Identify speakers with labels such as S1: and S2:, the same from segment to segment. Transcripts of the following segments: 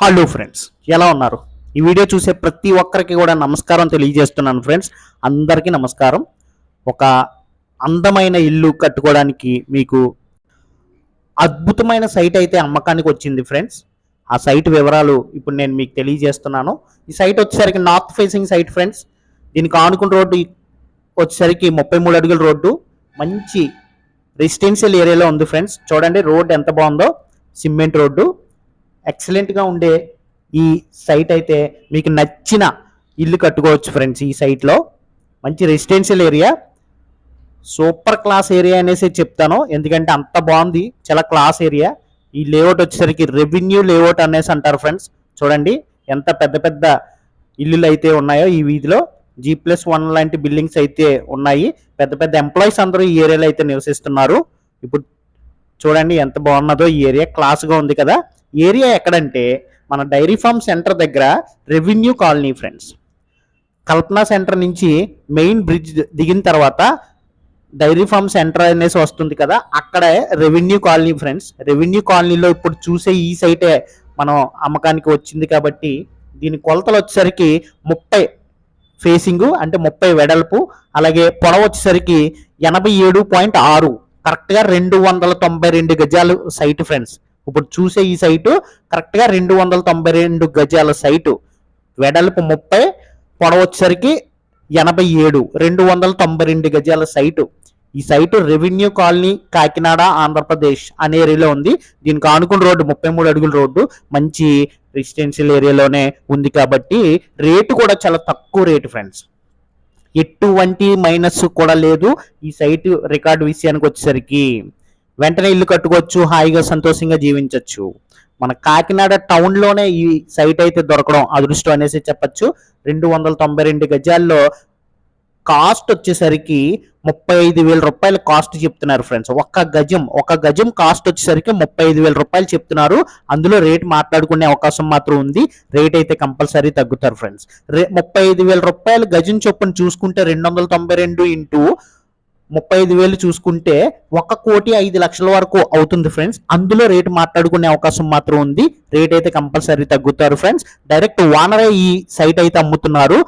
S1: Hello friends ఎలా ఉన్నారు? ఈ వీడియో చూసే ప్రతి ఒక్కరికి కూడా నమస్కారం తెలియజేస్తున్నాను ఫ్రెండ్స్ అందరికీ నమస్కారం. ఒక అందమైన ఇల్లు కట్టుకోవడానికి మీకు అద్భుతమైన సైట్ అయితే అమ్మకానికి వచ్చింది ఫ్రెండ్స్ ఆ సైట్ వివరాలు ఇప్పుడు నేను మీకు తెలియజేస్తున్నాను. ఈ సైట్ వచ్చేసరికి నార్త్ ఫేసింగ్ సైట్ ఫ్రెండ్స్ దీనికి ఆనుకున్న రోడ్డు వచ్చేసరికి ముప్పై మూడు అడుగుల రోడ్డు. మంచి రెసిడెన్షియల్ ఏరియాలో ఉంది ఫ్రెండ్స్ చూడండి రోడ్ ఎంత బాగుందో. Cement road. ఎక్సలెంట్గా ఉండే ఈ సైట్ అయితే మీకు నచ్చిన ఇల్లు కట్టుకోవచ్చు ఫ్రెండ్స్ ఈ సైట్లో మంచి residential area super class area అనేసి చెప్తాను. ఎందుకంటే అంత బాగుంది. చాలా క్లాస్ ఏరియా ఈ లేఅవుట్ వచ్చేసరికి రెవెన్యూ లేఅవుట్ అనేసి అంటారు ఫ్రెండ్స్ చూడండి. ఎంత పెద్ద పెద్ద ఇల్లులు అయితే ఉన్నాయో ఈ వీధిలో. జీ ప్లస్ వన్ లాంటి బిల్డింగ్స్ అయితే ఉన్నాయి. పెద్ద పెద్ద ఎంప్లాయీస్ అందరూ ఈ ఏరియాలో అయితే నివసిస్తున్నారు. ఇప్పుడు చూడండి ఎంత బాగున్నదో ఈ ఏరియా క్లాస్గా ఉంది కదా. ఏరియా ఎక్కడంటే మన డైరీ ఫార్మ్ సెంటర్ దగ్గర revenue colony friends. Kalpana centre నుంచి మెయిన్ బ్రిడ్జ్ దిగిన తర్వాత డైరీ ఫార్మ్ సెంటర్ అనేసి వస్తుంది కదా అక్కడే రెవెన్యూ కాలనీ ఫ్రెండ్స్. రెవెన్యూ కాలనీలో ఇప్పుడు చూసే ఈ సైటే మనం అమ్మకానికి వచ్చింది కాబట్టి దీని కొలతలు వచ్చేసరికి ముప్పై ఫేసింగ్ అంటే ముప్పై వెడల్పు అలాగే పొడవు వచ్చేసరికి ఎనభై ఏడు పాయింట్ ఆరు. కరెక్ట్గా రెండు వందల తొంభై రెండు గజాలు సైట్ ఫ్రెండ్స్. ఇప్పుడు చూసే ఈ సైటు కరెక్ట్గా రెండు వందల తొంభై రెండు గజాల సైటు. వెడల్పు ముప్పై పొడవచ్చేసరికి ఎనభై ఏడు రెండు వందల తొంభై రెండు గజాల సైటు. ఈ site revenue colony Kakinada Andhra Pradesh అనే ఏరియాలో ఉంది. దీనికి ఆనుకున్న రోడ్డు ముప్పై మూడు అడుగుల రోడ్డు. మంచి రెసిడెన్షియల్ ఏరియాలోనే ఉంది కాబట్టి రేటు కూడా చాలా తక్కువ రేటు ఫ్రెండ్స్. ఎటువంటి మైనస్ కూడా లేదు. ఈ సైట్ రికార్డు విషయానికి వచ్చేసరికి వెంటనే ఇల్లు కట్టుకోవచ్చు హాయిగా సంతోషంగా జీవించవచ్చు మన కాకినాడ టౌన్లోనే ఈ సైట్ అయితే దొరకడం అదృష్టం అనేసి చెప్పచ్చు. రెండు వందల తొంభై రెండు గజాల్లో కాస్ట్ వచ్చేసరికి ముప్పై ఐదు వేల రూపాయలు కాస్ట్ చెప్తున్నారు ఫ్రెండ్స్ ఒక్క గజం ఒక గజం కాస్ట్ వచ్చేసరికి ముప్పై ఐదు వేల రూపాయలు చెప్తున్నారు. అందులో రేట్ మాట్లాడుకునే అవకాశం మాత్రం ఉంది. రేట్ అయితే కంపల్సరీ తగ్గుతారు ఫ్రెండ్స్ రే ముప్పై ఐదు వేల రూపాయలు గజం చొప్పున చూసుకుంటే రెండు వందల తొంభై రెండు ఇంటూ ముప్పై ఐదు వేలు చూసుకుంటే ఒక కోటి ఐదు లక్షల వరకు అవుతుంది ఫ్రెండ్స్. అందులో రేటు మాట్లాడుకునే అవకాశం మాత్రం ఉంది. రేట్ అయితే కంపల్సరీ తగ్గుతారు ఫ్రెండ్స్. డైరెక్ట్ వానరే ఈ సైట్ అయితే అమ్ముతున్నారు.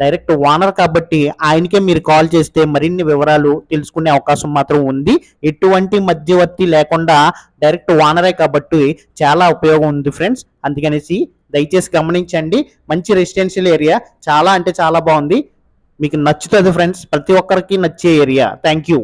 S1: డైరెక్ట్ ఓనర్ కాబట్టి ఆయనకే మీరు కాల్ చేస్తే మరిన్ని వివరాలు తెలుసుకునే అవకాశం మాత్రం ఉంది. ఎటువంటి మధ్యవర్తి లేకుండా డైరెక్ట్ ఓనరే కాబట్టి చాలా ఉపయోగం ఉంది ఫ్రెండ్స్. అందుకనేసి దయచేసి గమనించండి. మంచి రెసిడెన్షియల్ ఏరియా చాలా అంటే చాలా బాగుంది. మీకు నచ్చుతుంది ఫ్రెండ్స్ ప్రతి ఒక్కరికి నచ్చే ఏరియా థ్యాంక్ యూ